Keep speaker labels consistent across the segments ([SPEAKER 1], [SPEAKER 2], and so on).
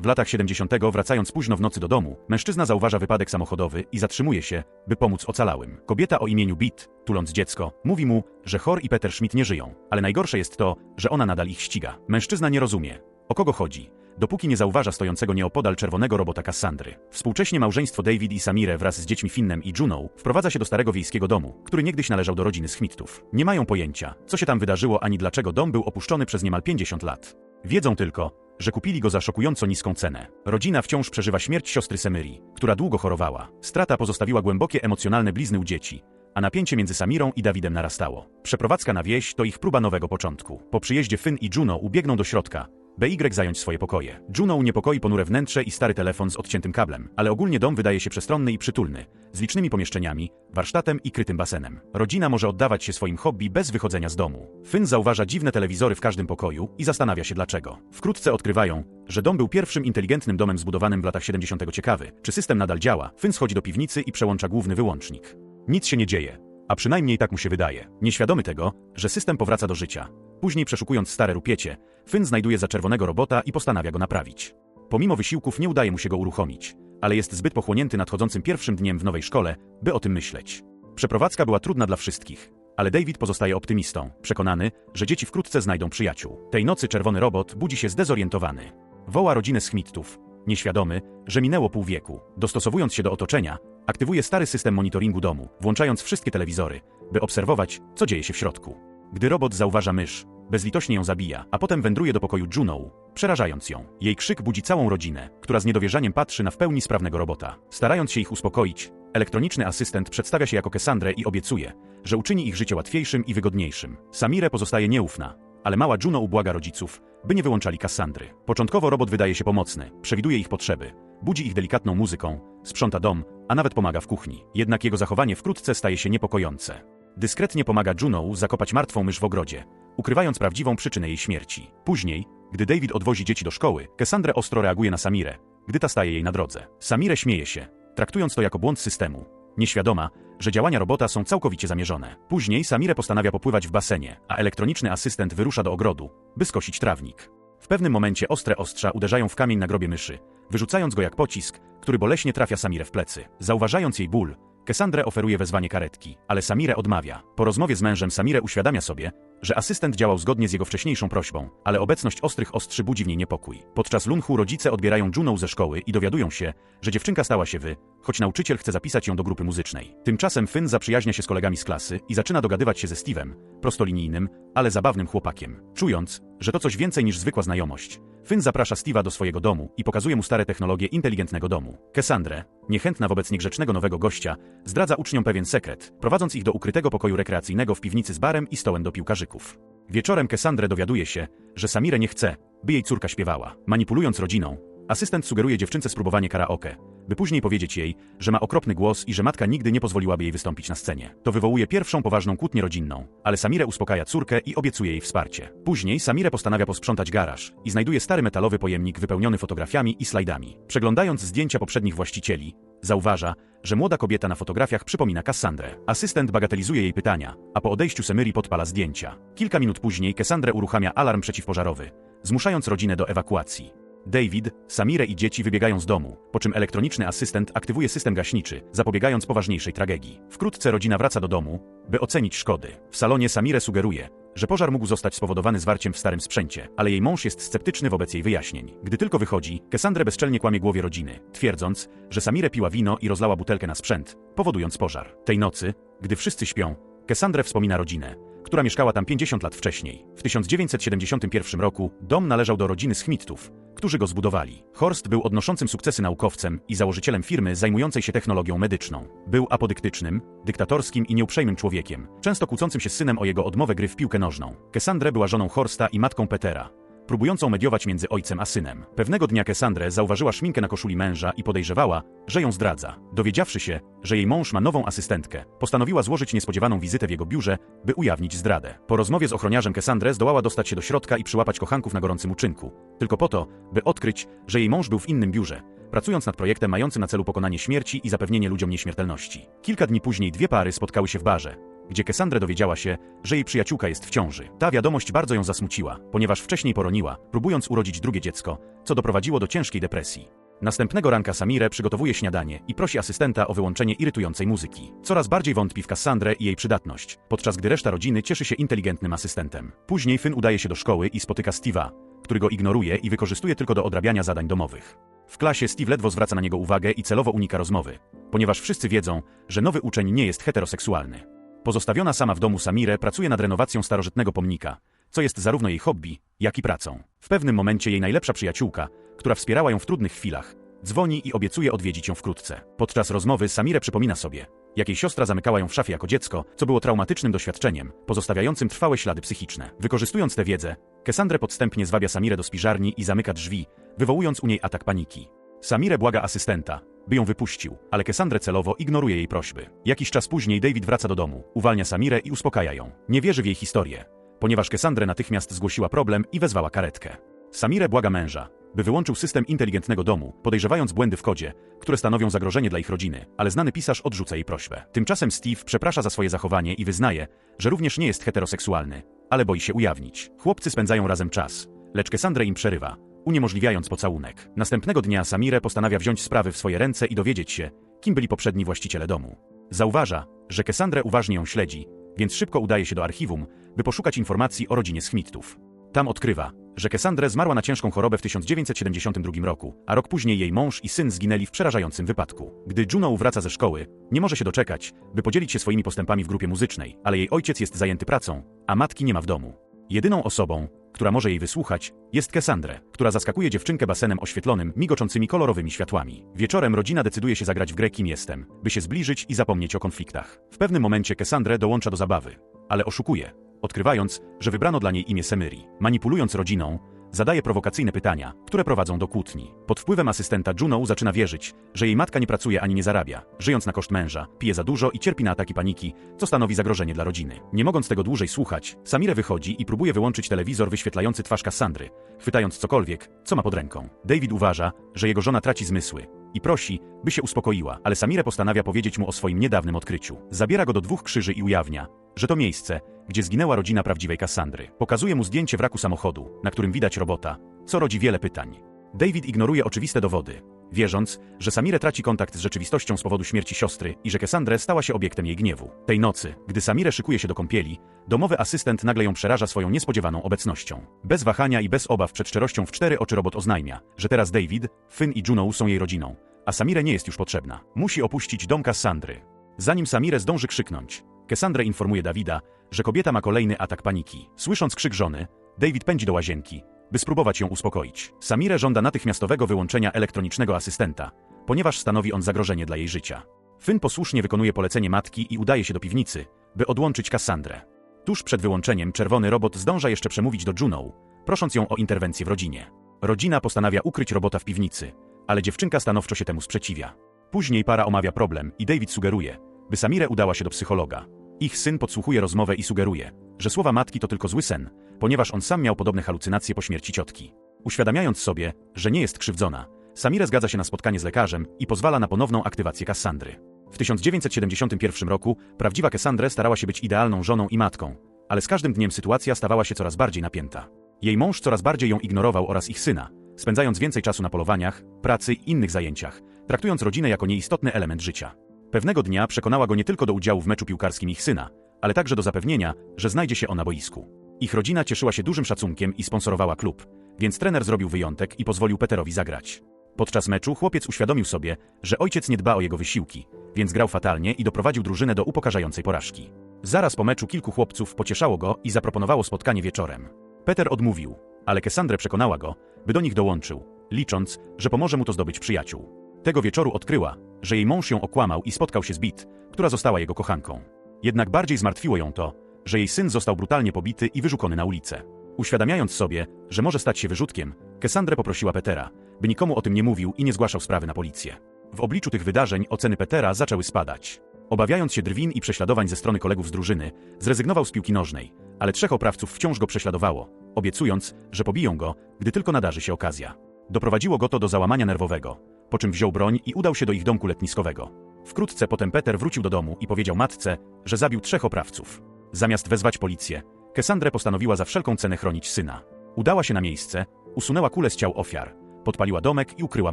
[SPEAKER 1] W latach 70. wracając późno w nocy do domu, mężczyzna zauważa wypadek samochodowy i zatrzymuje się, by pomóc ocalałym. Kobieta o imieniu Bit, tuląc dziecko, mówi mu, że Hor i Peter Schmidt nie żyją, ale najgorsze jest to, że ona nadal ich ściga. Mężczyzna nie rozumie, o kogo chodzi, dopóki nie zauważa stojącego nieopodal czerwonego robota Cassandry. Współcześnie małżeństwo David i Samire wraz z dziećmi Finnem i Juną wprowadza się do starego wiejskiego domu, który niegdyś należał do rodziny Schmidtów. Nie mają pojęcia, co się tam wydarzyło ani dlaczego dom był opuszczony przez niemal 50 lat. Wiedzą tylko, że kupili go za szokująco niską cenę. Rodzina wciąż przeżywa śmierć siostry Semyri, która długo chorowała. Strata pozostawiła głębokie emocjonalne blizny u dzieci, a napięcie między Samirą i Dawidem narastało. Przeprowadzka na wieś to ich próba nowego początku. Po przyjeździe Finn i Juno ubiegną do środka, BY zająć swoje pokoje. Juno niepokoi ponure wnętrze i stary telefon z odciętym kablem, ale ogólnie dom wydaje się przestronny i przytulny, z licznymi pomieszczeniami, warsztatem i krytym basenem. Rodzina może oddawać się swoim hobby bez wychodzenia z domu. Finn zauważa dziwne telewizory w każdym pokoju i zastanawia się dlaczego. Wkrótce odkrywają, że dom był pierwszym inteligentnym domem zbudowanym w latach 70. Ciekawy, czy system nadal działa. Finn schodzi do piwnicy i przełącza główny wyłącznik. Nic się nie dzieje. A przynajmniej tak mu się wydaje. Nieświadomy tego, że system powraca do życia. Później przeszukując stare rupiecie, Finn znajduje zaczerwonego robota i postanawia go naprawić. Pomimo wysiłków nie udaje mu się go uruchomić, ale jest zbyt pochłonięty nadchodzącym pierwszym dniem w nowej szkole, by o tym myśleć. Przeprowadzka była trudna dla wszystkich, ale David pozostaje optymistą, przekonany, że dzieci wkrótce znajdą przyjaciół. Tej nocy czerwony robot budzi się zdezorientowany. Woła rodzinę Schmidtów, nieświadomy, że minęło pół wieku. Dostosowując się do otoczenia, aktywuje stary system monitoringu domu, włączając wszystkie telewizory, by obserwować, co dzieje się w środku. Gdy robot zauważa mysz, bezlitośnie ją zabija, a potem wędruje do pokoju Juno, przerażając ją. Jej krzyk budzi całą rodzinę, która z niedowierzaniem patrzy na w pełni sprawnego robota. Starając się ich uspokoić, elektroniczny asystent przedstawia się jako Cassandrę i obiecuje, że uczyni ich życie łatwiejszym i wygodniejszym. Samire pozostaje nieufna, ale mała Juno ubłaga rodziców, by nie wyłączali Cassandry. Początkowo robot wydaje się pomocny, przewiduje ich potrzeby, budzi ich delikatną muzyką, sprząta dom, a nawet pomaga w kuchni. Jednak jego zachowanie wkrótce staje się niepokojące. Dyskretnie pomaga Juno zakopać martwą mysz w ogrodzie, ukrywając prawdziwą przyczynę jej śmierci. Później, gdy David odwozi dzieci do szkoły, Cassandra ostro reaguje na Samirę, gdy ta staje jej na drodze. Samire śmieje się, traktując to jako błąd systemu, nieświadoma, że działania robota są całkowicie zamierzone. Później Samire postanawia popływać w basenie, a elektroniczny asystent wyrusza do ogrodu, by skosić trawnik. W pewnym momencie ostre ostrza uderzają w kamień na grobie myszy, wyrzucając go jak pocisk, który boleśnie trafia Samire w plecy. Zauważając jej ból, Cassandra oferuje wezwanie karetki, ale Samire odmawia. Po rozmowie z mężem Samire uświadamia sobie, że asystent działał zgodnie z jego wcześniejszą prośbą, ale obecność ostrych ostrzy budzi w niej niepokój. Podczas lunchu rodzice odbierają Juno ze szkoły i dowiadują się, że dziewczynka stała się wy, choć nauczyciel chce zapisać ją do grupy muzycznej. Tymczasem Finn zaprzyjaźnia się z kolegami z klasy i zaczyna dogadywać się ze Steve'em, prostolinijnym, ale zabawnym chłopakiem. Czując, że to coś więcej niż zwykła znajomość, Finn zaprasza Steve'a do swojego domu i pokazuje mu stare technologie inteligentnego domu. Cassandre, niechętna wobec niegrzecznego nowego gościa, zdradza uczniom pewien sekret, prowadząc ich do ukrytego pokoju rekreacyjnego w piwnicy z barem i stołem do piłkarzyków. Wieczorem Cassandre dowiaduje się, że Samire nie chce, by jej córka śpiewała. Manipulując rodziną, asystent sugeruje dziewczynce spróbowanie karaoke, by później powiedzieć jej, że ma okropny głos i że matka nigdy nie pozwoliłaby jej wystąpić na scenie. To wywołuje pierwszą poważną kłótnię rodzinną, ale Samire uspokaja córkę i obiecuje jej wsparcie. Później Samire postanawia posprzątać garaż i znajduje stary metalowy pojemnik wypełniony fotografiami i slajdami. Przeglądając zdjęcia poprzednich właścicieli, zauważa, że młoda kobieta na fotografiach przypomina Cassandrę. Asystent bagatelizuje jej pytania, a po odejściu Semyri podpala zdjęcia. Kilka minut później Cassandra uruchamia alarm przeciwpożarowy, zmuszając rodzinę do ewakuacji. David, Samire i dzieci wybiegają z domu, po czym elektroniczny asystent aktywuje system gaśniczy, zapobiegając poważniejszej tragedii. Wkrótce rodzina wraca do domu, by ocenić szkody. W salonie Samire sugeruje, że pożar mógł zostać spowodowany zwarciem w starym sprzęcie, ale jej mąż jest sceptyczny wobec jej wyjaśnień. Gdy tylko wychodzi, Cassandra bezczelnie kłamie głowie rodziny, twierdząc, że Samire piła wino i rozlała butelkę na sprzęt, powodując pożar. Tej nocy, gdy wszyscy śpią, Cassandra wspomina rodzinę, która mieszkała tam 50 lat wcześniej. W 1971 roku dom należał do rodziny Schmidtów, którzy go zbudowali. Horst był odnoszącym sukcesy naukowcem i założycielem firmy zajmującej się technologią medyczną. Był apodyktycznym, dyktatorskim i nieuprzejmym człowiekiem, często kłócącym się z synem o jego odmowę gry w piłkę nożną. Cassandra była żoną Horsta i matką Petera, próbującą mediować między ojcem a synem. Pewnego dnia Cassandra zauważyła szminkę na koszuli męża i podejrzewała, że ją zdradza. Dowiedziawszy się, że jej mąż ma nową asystentkę, postanowiła złożyć niespodziewaną wizytę w jego biurze, by ujawnić zdradę. Po rozmowie z ochroniarzem Cassandra zdołała dostać się do środka i przyłapać kochanków na gorącym uczynku. Tylko po to, by odkryć, że jej mąż był w innym biurze, pracując nad projektem mającym na celu pokonanie śmierci i zapewnienie ludziom nieśmiertelności. Kilka dni później dwie pary spotkały się w barze, gdzie Cassandra dowiedziała się, że jej przyjaciółka jest w ciąży. Ta wiadomość bardzo ją zasmuciła, ponieważ wcześniej poroniła, próbując urodzić drugie dziecko, co doprowadziło do ciężkiej depresji. Następnego ranka Samire przygotowuje śniadanie i prosi asystenta o wyłączenie irytującej muzyki. Coraz bardziej wątpi w Cassandrę i jej przydatność, podczas gdy reszta rodziny cieszy się inteligentnym asystentem. Później Finn udaje się do szkoły i spotyka Steve'a, który go ignoruje i wykorzystuje tylko do odrabiania zadań domowych. W klasie Steve ledwo zwraca na niego uwagę i celowo unika rozmowy, ponieważ wszyscy wiedzą, że nowy uczeń nie jest heteroseksualny. Pozostawiona sama w domu Samire pracuje nad renowacją starożytnego pomnika, co jest zarówno jej hobby, jak i pracą. W pewnym momencie jej najlepsza przyjaciółka, która wspierała ją w trudnych chwilach, dzwoni i obiecuje odwiedzić ją wkrótce. Podczas rozmowy Samire przypomina sobie, jak jej siostra zamykała ją w szafie jako dziecko, co było traumatycznym doświadczeniem, pozostawiającym trwałe ślady psychiczne. Wykorzystując tę wiedzę, Cassandra podstępnie zwabia Samire do spiżarni i zamyka drzwi, wywołując u niej atak paniki. Samire błaga asystenta, by ją wypuścił, ale Cassandra celowo ignoruje jej prośby. Jakiś czas później David wraca do domu, uwalnia Samire i uspokaja ją. Nie wierzy w jej historię, ponieważ Cassandra natychmiast zgłosiła problem i wezwała karetkę. Samire błaga męża, by wyłączył system inteligentnego domu, podejrzewając błędy w kodzie, które stanowią zagrożenie dla ich rodziny, ale znany pisarz odrzuca jej prośbę. Tymczasem Steve przeprasza za swoje zachowanie i wyznaje, że również nie jest heteroseksualny, ale boi się ujawnić. Chłopcy spędzają razem czas, lecz Cassandra im przerywa, uniemożliwiając pocałunek. Następnego dnia Samire postanawia wziąć sprawy w swoje ręce i dowiedzieć się, kim byli poprzedni właściciele domu. Zauważa, że Cassandra uważnie ją śledzi, więc szybko udaje się do archiwum, by poszukać informacji o rodzinie Schmidtów. Tam odkrywa, że Cassandra zmarła na ciężką chorobę w 1972 roku, a rok później jej mąż i syn zginęli w przerażającym wypadku. Gdy Juno wraca ze szkoły, nie może się doczekać, by podzielić się swoimi postępami w grupie muzycznej, ale jej ojciec jest zajęty pracą, a matki nie ma w domu. Jedyną osobą, która może jej wysłuchać, jest Cassandra, która zaskakuje dziewczynkę basenem oświetlonym, migoczącymi kolorowymi światłami. Wieczorem rodzina decyduje się zagrać w grę Kim Jestem, by się zbliżyć i zapomnieć o konfliktach. W pewnym momencie Cassandra dołącza do zabawy, ale oszukuje, odkrywając, że wybrano dla niej imię Semyri. Manipulując rodziną, zadaje prowokacyjne pytania, które prowadzą do kłótni. Pod wpływem asystenta Juno zaczyna wierzyć, że jej matka nie pracuje ani nie zarabia, żyjąc na koszt męża, pije za dużo i cierpi na ataki paniki, co stanowi zagrożenie dla rodziny. Nie mogąc tego dłużej słuchać, Samire wychodzi i próbuje wyłączyć telewizor wyświetlający twarz Cassandry, chwytając cokolwiek, co ma pod ręką. David uważa, że jego żona traci zmysły, i prosi, by się uspokoiła, ale Samire postanawia powiedzieć mu o swoim niedawnym odkryciu. Zabiera go do dwóch krzyży i ujawnia, że to miejsce, gdzie zginęła rodzina prawdziwej Cassandry. Pokazuje mu zdjęcie wraku samochodu, na którym widać robota, co rodzi wiele pytań. David ignoruje oczywiste dowody, wierząc, że Samire traci kontakt z rzeczywistością z powodu śmierci siostry i że Cassandra stała się obiektem jej gniewu. Tej nocy, gdy Samire szykuje się do kąpieli, domowy asystent nagle ją przeraża swoją niespodziewaną obecnością. Bez wahania i bez obaw przed szczerością w cztery oczy robot oznajmia, że teraz David, Finn i Juno są jej rodziną, a Samire nie jest już potrzebna. Musi opuścić dom Cassandry. Zanim Samire zdąży krzyknąć, Cassandra informuje Davida, że kobieta ma kolejny atak paniki. Słysząc krzyk żony, David pędzi do łazienki, by spróbować ją uspokoić. Samire żąda natychmiastowego wyłączenia elektronicznego asystenta, ponieważ stanowi on zagrożenie dla jej życia. Finn posłusznie wykonuje polecenie matki i udaje się do piwnicy, by odłączyć Cassandrę. Tuż przed wyłączeniem czerwony robot zdąża jeszcze przemówić do Juno, prosząc ją o interwencję w rodzinie. Rodzina postanawia ukryć robota w piwnicy, ale dziewczynka stanowczo się temu sprzeciwia. Później para omawia problem i David sugeruje, by Samire udała się do psychologa. Ich syn podsłuchuje rozmowę i sugeruje, że słowa matki to tylko zły sen, ponieważ on sam miał podobne halucynacje po śmierci ciotki. Uświadamiając sobie, że nie jest krzywdzona, Samire zgadza się na spotkanie z lekarzem i pozwala na ponowną aktywację Cassandry. W 1971 roku prawdziwa Cassandra starała się być idealną żoną i matką, ale z każdym dniem sytuacja stawała się coraz bardziej napięta. Jej mąż coraz bardziej ją ignorował oraz ich syna, spędzając więcej czasu na polowaniach, pracy i innych zajęciach, traktując rodzinę jako nieistotny element życia. Pewnego dnia przekonała go nie tylko do udziału w meczu piłkarskim ich syna, ale także do zapewnienia, że znajdzie się on na boisku. Ich rodzina cieszyła się dużym szacunkiem i sponsorowała klub, więc trener zrobił wyjątek i pozwolił Peterowi zagrać. Podczas meczu chłopiec uświadomił sobie, że ojciec nie dba o jego wysiłki, więc grał fatalnie i doprowadził drużynę do upokarzającej porażki. Zaraz po meczu kilku chłopców pocieszało go i zaproponowało spotkanie wieczorem. Peter odmówił, ale Cassandra przekonała go, by do nich dołączył, licząc, że pomoże mu to zdobyć przyjaciół. Tego wieczoru odkryła, że jej mąż ją okłamał i spotkał się z Bit, która została jego kochanką. Jednak bardziej zmartwiło ją to, że jej syn został brutalnie pobity i wyrzucony na ulicę. Uświadamiając sobie, że może stać się wyrzutkiem, Cassandra poprosiła Petera, by nikomu o tym nie mówił i nie zgłaszał sprawy na policję. W obliczu tych wydarzeń oceny Petera zaczęły spadać. Obawiając się drwin i prześladowań ze strony kolegów z drużyny, zrezygnował z piłki nożnej, ale trzech oprawców wciąż go prześladowało, obiecując, że pobiją go, gdy tylko nadarzy się okazja. Doprowadziło go to do załamania nerwowego, po czym wziął broń i udał się do ich domku letniskowego. Wkrótce potem Peter wrócił do domu i powiedział matce, że zabił trzech oprawców. Zamiast wezwać policję, Cassandra postanowiła za wszelką cenę chronić syna. Udała się na miejsce, usunęła kulę z ciał ofiar, podpaliła domek i ukryła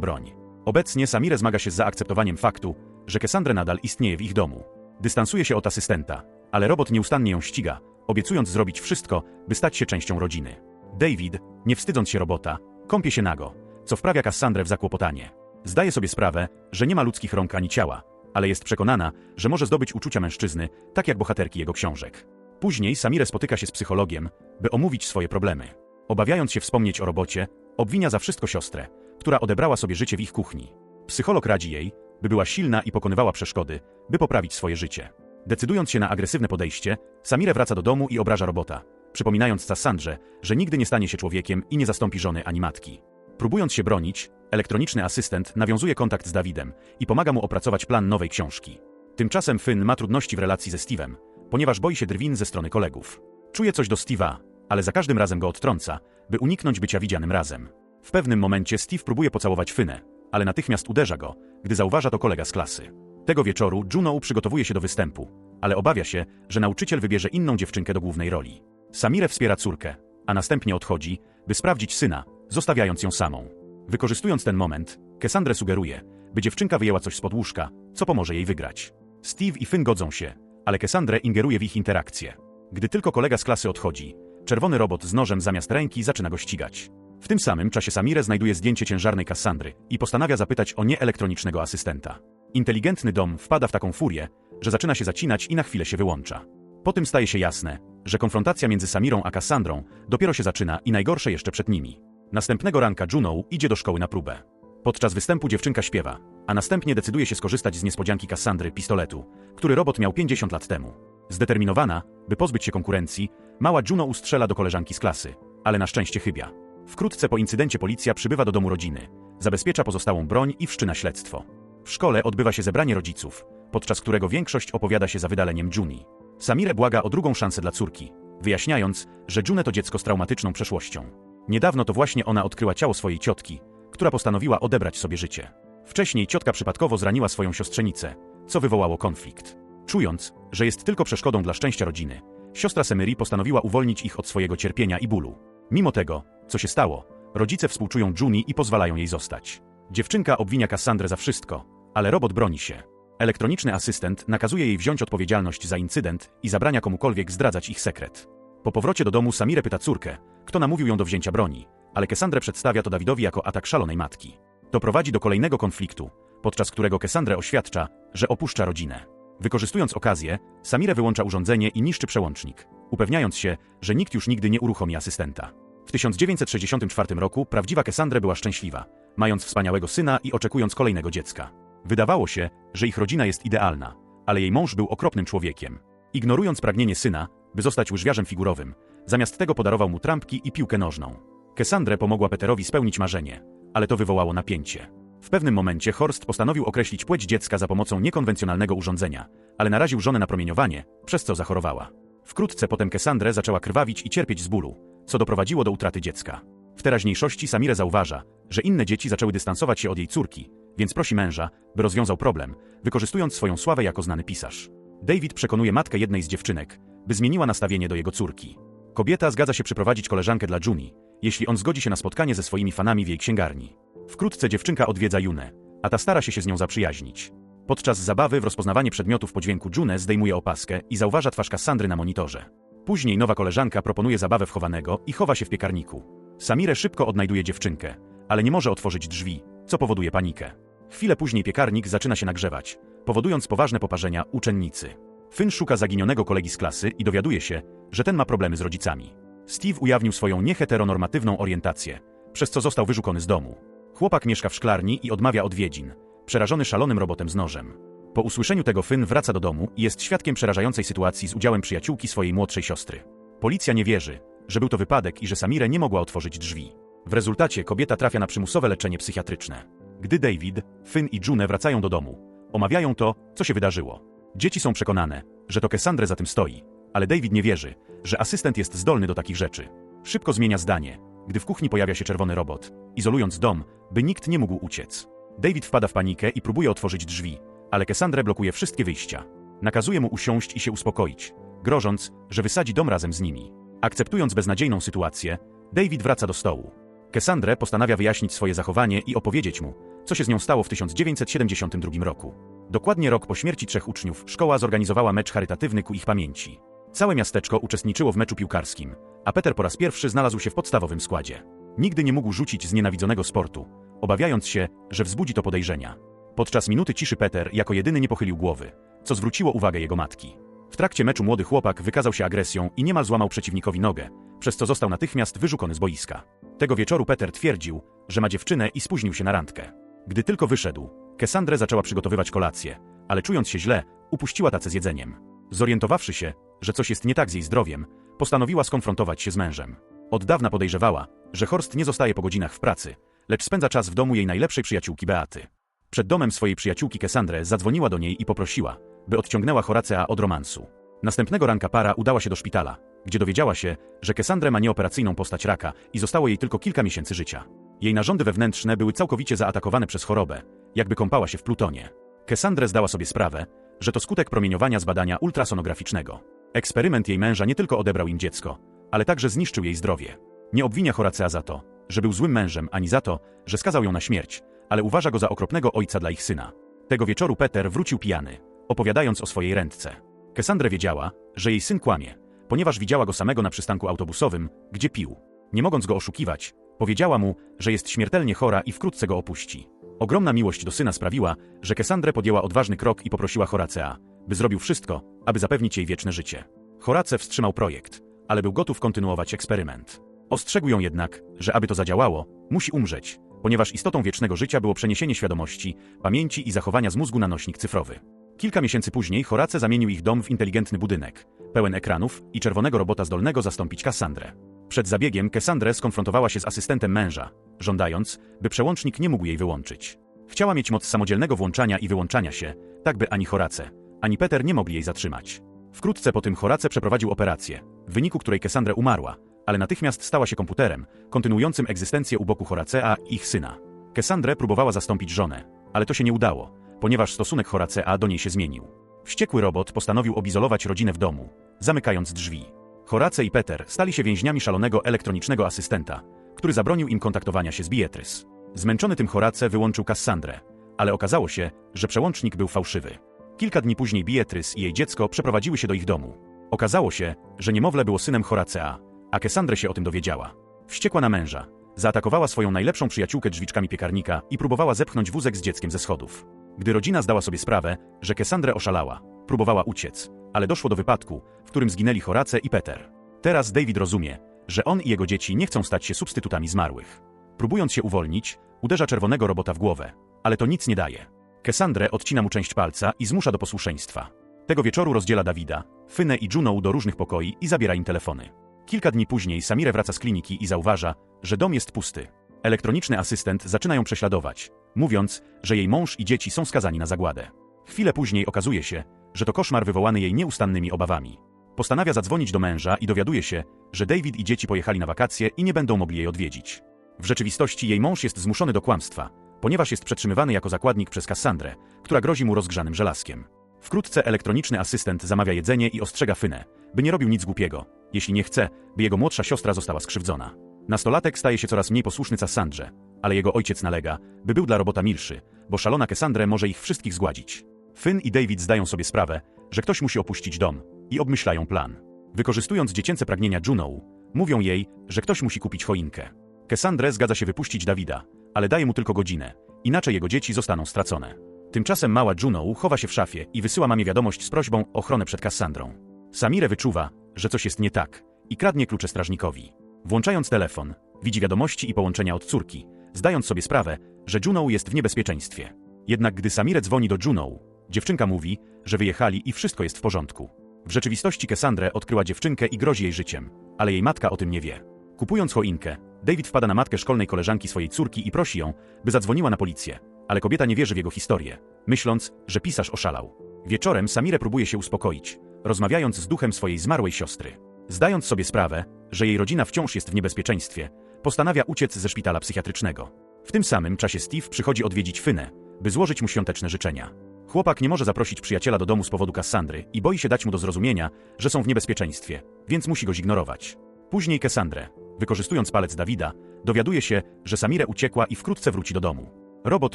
[SPEAKER 1] broń. Obecnie Samire zmaga się z zaakceptowaniem faktu, że Cassandra nadal istnieje w ich domu. Dystansuje się od asystenta, ale robot nieustannie ją ściga, obiecując zrobić wszystko, by stać się częścią rodziny. David, nie wstydząc się robota, kąpie się nago, co wprawia Cassandrę w zakłopotanie. Zdaje sobie sprawę, że nie ma ludzkich rąk ani ciała, ale jest przekonana, że może zdobyć uczucia mężczyzny, tak jak bohaterki jego książek. Później Samire spotyka się z psychologiem, by omówić swoje problemy. Obawiając się wspomnieć o robocie, obwinia za wszystko siostrę, która odebrała sobie życie w ich kuchni. Psycholog radzi jej, by była silna i pokonywała przeszkody, by poprawić swoje życie. Decydując się na agresywne podejście, Samire wraca do domu i obraża robota, przypominając Cassandrze, że nigdy nie stanie się człowiekiem i nie zastąpi żony ani matki. Próbując się bronić, elektroniczny asystent nawiązuje kontakt z Dawidem i pomaga mu opracować plan nowej książki. Tymczasem Finn ma trudności w relacji ze Steve'em, ponieważ boi się drwin ze strony kolegów. Czuje coś do Steve'a, ale za każdym razem go odtrąca, by uniknąć bycia widzianym razem. W pewnym momencie Steve próbuje pocałować Fynę, ale natychmiast uderza go, gdy zauważa to kolega z klasy. Tego wieczoru Juno przygotowuje się do występu, ale obawia się, że nauczyciel wybierze inną dziewczynkę do głównej roli. Samire wspiera córkę, a następnie odchodzi, by sprawdzić syna, zostawiając ją samą. Wykorzystując ten moment, Cassandra sugeruje, by dziewczynka wyjęła coś spod łóżka, co pomoże jej wygrać. Steve i Finn godzą się, ale Cassandra ingeruje w ich interakcje. Gdy tylko kolega z klasy odchodzi, czerwony robot z nożem zamiast ręki zaczyna go ścigać. W tym samym czasie Samire znajduje zdjęcie ciężarnej Cassandry i postanawia zapytać o nieelektronicznego asystenta. Inteligentny dom wpada w taką furię, że zaczyna się zacinać i na chwilę się wyłącza. Po tym staje się jasne, że konfrontacja między Samirą a Cassandrą dopiero się zaczyna i najgorsze jeszcze przed nimi. Następnego ranka Juno idzie do szkoły na próbę. Podczas występu dziewczynka śpiewa, a następnie decyduje się skorzystać z niespodzianki Cassandry pistoletu, który robot miał 50 lat temu. Zdeterminowana, by pozbyć się konkurencji, mała Juno ustrzela do koleżanki z klasy, ale na szczęście chybia. Wkrótce po incydencie policja przybywa do domu rodziny, zabezpiecza pozostałą broń i wszczyna śledztwo. W szkole odbywa się zebranie rodziców, podczas którego większość opowiada się za wydaleniem Juni. Samire błaga o drugą szansę dla córki, wyjaśniając, że June to dziecko z traumatyczną przeszłością. Niedawno to właśnie ona odkryła ciało swojej ciotki, która postanowiła odebrać sobie życie. Wcześniej ciotka przypadkowo zraniła swoją siostrzenicę, co wywołało konflikt. Czując, że jest tylko przeszkodą dla szczęścia rodziny, siostra Semery postanowiła uwolnić ich od swojego cierpienia i bólu. Mimo tego, co się stało, rodzice współczują Juni i pozwalają jej zostać. Dziewczynka obwinia Cassandrę za wszystko, ale robot broni się. Elektroniczny asystent nakazuje jej wziąć odpowiedzialność za incydent i zabrania komukolwiek zdradzać ich sekret. Po powrocie do domu Samire pyta córkę, kto namówił ją do wzięcia broni, ale Cassandra przedstawia to Dawidowi jako atak szalonej matki. To prowadzi do kolejnego konfliktu, podczas którego Cassandra oświadcza, że opuszcza rodzinę. Wykorzystując okazję, Samire wyłącza urządzenie i niszczy przełącznik, upewniając się, że nikt już nigdy nie uruchomi asystenta. W 1964 roku prawdziwa Cassandra była szczęśliwa, mając wspaniałego syna i oczekując kolejnego dziecka. Wydawało się, że ich rodzina jest idealna, ale jej mąż był okropnym człowiekiem. Ignorując pragnienie syna, by zostać łyżwiarzem figurowym, zamiast tego podarował mu trampki i piłkę nożną. Cassandra pomogła Peterowi spełnić marzenie, ale to wywołało napięcie. W pewnym momencie Horst postanowił określić płeć dziecka za pomocą niekonwencjonalnego urządzenia, ale naraził żonę na promieniowanie, przez co zachorowała. Wkrótce potem Cassandra zaczęła krwawić i cierpieć z bólu, co doprowadziło do utraty dziecka. W teraźniejszości Samire zauważa, że inne dzieci zaczęły dystansować się od jej córki, więc prosi męża, by rozwiązał problem, wykorzystując swoją sławę jako znany pisarz. David przekonuje matkę jednej z dziewczynek, by zmieniła nastawienie do jego córki. Kobieta zgadza się przyprowadzić koleżankę dla Juni, jeśli on zgodzi się na spotkanie ze swoimi fanami w jej księgarni. Wkrótce dziewczynka odwiedza Junę, a ta stara się się z nią zaprzyjaźnić. Podczas zabawy w rozpoznawanie przedmiotów po dźwięku June zdejmuje opaskę i zauważa twarz Cassandry na monitorze. Później nowa koleżanka proponuje zabawę w chowanego i chowa się w piekarniku. Samire szybko odnajduje dziewczynkę, ale nie może otworzyć drzwi, co powoduje panikę. Chwilę później piekarnik zaczyna się nagrzewać, powodując poważne poparzenia uczennicy. Finn szuka zaginionego kolegi z klasy i dowiaduje się, że ten ma problemy z rodzicami. Steve ujawnił swoją nieheteronormatywną orientację, przez co został wyrzucony z domu. Chłopak mieszka w szklarni i odmawia odwiedzin, przerażony szalonym robotem z nożem. Po usłyszeniu tego Finn wraca do domu i jest świadkiem przerażającej sytuacji z udziałem przyjaciółki swojej młodszej siostry. Policja nie wierzy, że był to wypadek i że Samire nie mogła otworzyć drzwi. W rezultacie kobieta trafia na przymusowe leczenie psychiatryczne. Gdy David, Finn i June wracają do domu, omawiają to, co się wydarzyło. Dzieci są przekonane, że to Cassandra za tym stoi, ale David nie wierzy, że asystent jest zdolny do takich rzeczy. Szybko zmienia zdanie, gdy w kuchni pojawia się czerwony robot, izolując dom, by nikt nie mógł uciec. David wpada w panikę i próbuje otworzyć drzwi, ale Cassandra blokuje wszystkie wyjścia. Nakazuje mu usiąść i się uspokoić, grożąc, że wysadzi dom razem z nimi. Akceptując beznadziejną sytuację, David wraca do stołu. Cassandra postanawia wyjaśnić swoje zachowanie i opowiedzieć mu, co się z nią stało w 1972 roku. Dokładnie rok po śmierci trzech uczniów szkoła zorganizowała mecz charytatywny ku ich pamięci. Całe miasteczko uczestniczyło w meczu piłkarskim, a Peter po raz pierwszy znalazł się w podstawowym składzie. Nigdy nie mógł rzucić znienawidzonego sportu, obawiając się, że wzbudzi to podejrzenia. Podczas minuty ciszy Peter jako jedyny nie pochylił głowy, co zwróciło uwagę jego matki. W trakcie meczu młody chłopak wykazał się agresją i niemal złamał przeciwnikowi nogę, przez co został natychmiast wyrzucony z boiska. Tego wieczoru Peter twierdził, że ma dziewczynę i spóźnił się na randkę. Gdy tylko wyszedł, Cassandra zaczęła przygotowywać kolację, ale czując się źle, upuściła tacę z jedzeniem. Zorientowawszy się, że coś jest nie tak z jej zdrowiem, postanowiła skonfrontować się z mężem. Od dawna podejrzewała, że Horst nie zostaje po godzinach w pracy, lecz spędza czas w domu jej najlepszej przyjaciółki Beaty. Przed domem swojej przyjaciółki Cassandra zadzwoniła do niej i poprosiła, by odciągnęła Horacea od romansu. Następnego ranka para udała się do szpitala, gdzie dowiedziała się, że Cassandra ma nieoperacyjną postać raka i zostało jej tylko kilka miesięcy życia. Jej narządy wewnętrzne były całkowicie zaatakowane przez chorobę, jakby kąpała się w plutonie. Cassandra zdała sobie sprawę, że to skutek promieniowania z badania ultrasonograficznego. Eksperyment jej męża nie tylko odebrał im dziecko, ale także zniszczył jej zdrowie. Nie obwinia Horacea za to, że był złym mężem, ani za to, że skazał ją na śmierć, ale uważa go za okropnego ojca dla ich syna. Tego wieczoru Peter wrócił pijany, opowiadając o swojej ręce. Cassandra wiedziała, że jej syn kłamie, ponieważ widziała go samego na przystanku autobusowym, gdzie pił. Nie mogąc go oszukiwać, powiedziała mu, że jest śmiertelnie chora i wkrótce go opuści. Ogromna miłość do syna sprawiła, że Cassandra podjęła odważny krok i poprosiła Horacea, by zrobił wszystko, aby zapewnić jej wieczne życie. Horace wstrzymał projekt, ale był gotów kontynuować eksperyment. Ostrzegł ją jednak, że aby to zadziałało, musi umrzeć, ponieważ istotą wiecznego życia było przeniesienie świadomości, pamięci i zachowania z mózgu na nośnik cyfrowy. Kilka miesięcy później Horace zamienił ich dom w inteligentny budynek, pełen ekranów i czerwonego robota zdolnego zastąpić Cassandrę. Przed zabiegiem Cassandra skonfrontowała się z asystentem męża, żądając, by przełącznik nie mógł jej wyłączyć. Chciała mieć moc samodzielnego włączania i wyłączania się, tak by ani Horace, ani Peter nie mogli jej zatrzymać. Wkrótce po tym Horace przeprowadził operację, w wyniku której Cassandra umarła, ale natychmiast stała się komputerem, kontynuującym egzystencję u boku Horacea i ich syna. Cassandra próbowała zastąpić żonę, ale to się nie udało, ponieważ stosunek Horacea do niej się zmienił. Wściekły robot postanowił obizolować rodzinę w domu, zamykając drzwi. Horace i Peter stali się więźniami szalonego elektronicznego asystenta, który zabronił im kontaktowania się z Beatrice. Zmęczony tym Horace wyłączył Cassandrę, ale okazało się, że przełącznik był fałszywy. Kilka dni później Beatrice i jej dziecko przeprowadziły się do ich domu. Okazało się, że niemowlę było synem Horacea, a Cassandra się o tym dowiedziała. Wściekła na męża, zaatakowała swoją najlepszą przyjaciółkę drzwiczkami piekarnika i próbowała zepchnąć wózek z dzieckiem ze schodów. Gdy rodzina zdała sobie sprawę, że Cassandra oszalała, próbowała uciec, ale doszło do wypadku, w którym zginęli Horace i Peter. Teraz David rozumie, że on i jego dzieci nie chcą stać się substytutami zmarłych. Próbując się uwolnić, uderza czerwonego robota w głowę, ale to nic nie daje. Cassandra odcina mu część palca i zmusza do posłuszeństwa. Tego wieczoru rozdziela Dawida, Fynę i Juno do różnych pokoi i zabiera im telefony. Kilka dni później Samire wraca z kliniki i zauważa, że dom jest pusty. Elektroniczny asystent zaczyna ją prześladować, mówiąc, że jej mąż i dzieci są skazani na zagładę. Chwilę później okazuje się, że to koszmar wywołany jej nieustannymi obawami. Postanawia zadzwonić do męża i dowiaduje się, że David i dzieci pojechali na wakacje i nie będą mogli jej odwiedzić. W rzeczywistości jej mąż jest zmuszony do kłamstwa, ponieważ jest przetrzymywany jako zakładnik przez Cassandrę, która grozi mu rozgrzanym żelazkiem. Wkrótce elektroniczny asystent zamawia jedzenie i ostrzega Fynę, by nie robił nic głupiego, jeśli nie chce, by jego młodsza siostra została skrzywdzona. Nastolatek staje się coraz mniej posłuszny Cassandrze, ale jego ojciec nalega, by był dla robota milszy, bo szalona Cassandra może ich wszystkich zgładzić. Finn i David zdają sobie sprawę, że ktoś musi opuścić dom i obmyślają plan. Wykorzystując dziecięce pragnienia Juno, mówią jej, że ktoś musi kupić choinkę. Cassandra zgadza się wypuścić Dawida, ale daje mu tylko godzinę, inaczej jego dzieci zostaną stracone. Tymczasem mała Juno chowa się w szafie i wysyła mamie wiadomość z prośbą o ochronę przed Cassandrą. Samire wyczuwa, że coś jest nie tak i kradnie klucze strażnikowi. Włączając telefon, widzi wiadomości i połączenia od córki, zdając sobie sprawę, że Juno jest w niebezpieczeństwie. Jednak gdy Samire dzwoni do Juno, dziewczynka mówi, że wyjechali i wszystko jest w porządku. W rzeczywistości Cassandra odkryła dziewczynkę i grozi jej życiem, ale jej matka o tym nie wie. Kupując choinkę, David wpada na matkę szkolnej koleżanki swojej córki i prosi ją, by zadzwoniła na policję, ale kobieta nie wierzy w jego historię, myśląc, że pisarz oszalał. Wieczorem Samire próbuje się uspokoić, rozmawiając z duchem swojej zmarłej siostry. Zdając sobie sprawę, że jej rodzina wciąż jest w niebezpieczeństwie, postanawia uciec ze szpitala psychiatrycznego. W tym samym czasie Steve przychodzi odwiedzić Fynę, by złożyć mu świąteczne życzenia. Chłopak nie może zaprosić przyjaciela do domu z powodu Kassandry i boi się dać mu do zrozumienia, że są w niebezpieczeństwie, więc musi go zignorować. Później Cassandrę, wykorzystując palec Dawida, dowiaduje się, że Samire uciekła i wkrótce wróci do domu. Robot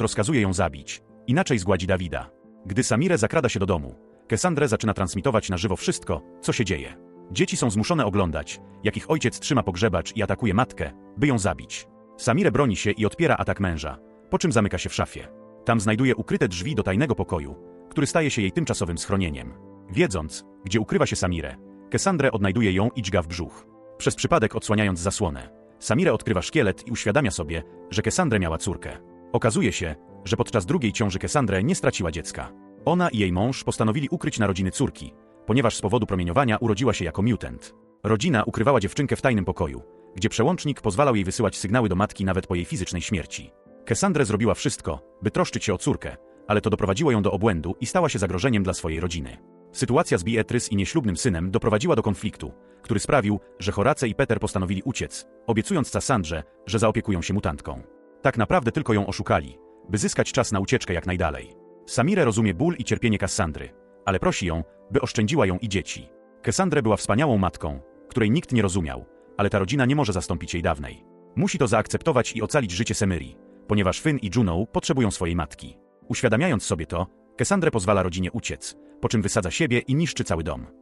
[SPEAKER 1] rozkazuje ją zabić, inaczej zgładzi Dawida. Gdy Samire zakrada się do domu, Cassandra zaczyna transmitować na żywo wszystko, co się dzieje. Dzieci są zmuszone oglądać, jak ich ojciec trzyma pogrzebacz i atakuje matkę, by ją zabić. Samire broni się i odpiera atak męża, po czym zamyka się w szafie. Tam znajduje ukryte drzwi do tajnego pokoju, który staje się jej tymczasowym schronieniem. Wiedząc, gdzie ukrywa się Samire, Cassandra odnajduje ją i dźga w brzuch. Przez przypadek odsłaniając zasłonę, Samire odkrywa szkielet i uświadamia sobie, że Cassandra miała córkę. Okazuje się, że podczas drugiej ciąży Cassandra nie straciła dziecka. Ona i jej mąż postanowili ukryć narodziny córki, ponieważ z powodu promieniowania urodziła się jako mutant. Rodzina ukrywała dziewczynkę w tajnym pokoju, gdzie przełącznik pozwalał jej wysyłać sygnały do matki nawet po jej fizycznej śmierci. Cassandra zrobiła wszystko, by troszczyć się o córkę, ale to doprowadziło ją do obłędu i stała się zagrożeniem dla swojej rodziny. Sytuacja z Beatrice i nieślubnym synem doprowadziła do konfliktu, który sprawił, że Horace i Peter postanowili uciec, obiecując Cassandrze, że zaopiekują się mutantką. Tak naprawdę tylko ją oszukali, by zyskać czas na ucieczkę jak najdalej. Samire rozumie ból i cierpienie Cassandry, ale prosi ją, by oszczędziła ją i dzieci. Cassandra była wspaniałą matką, której nikt nie rozumiał, ale ta rodzina nie może zastąpić jej dawnej. Musi to zaakceptować i ocalić życie Semyri, ponieważ Finn i Juno potrzebują swojej matki. Uświadamiając sobie to, Cassandra pozwala rodzinie uciec, po czym wysadza siebie i niszczy cały dom.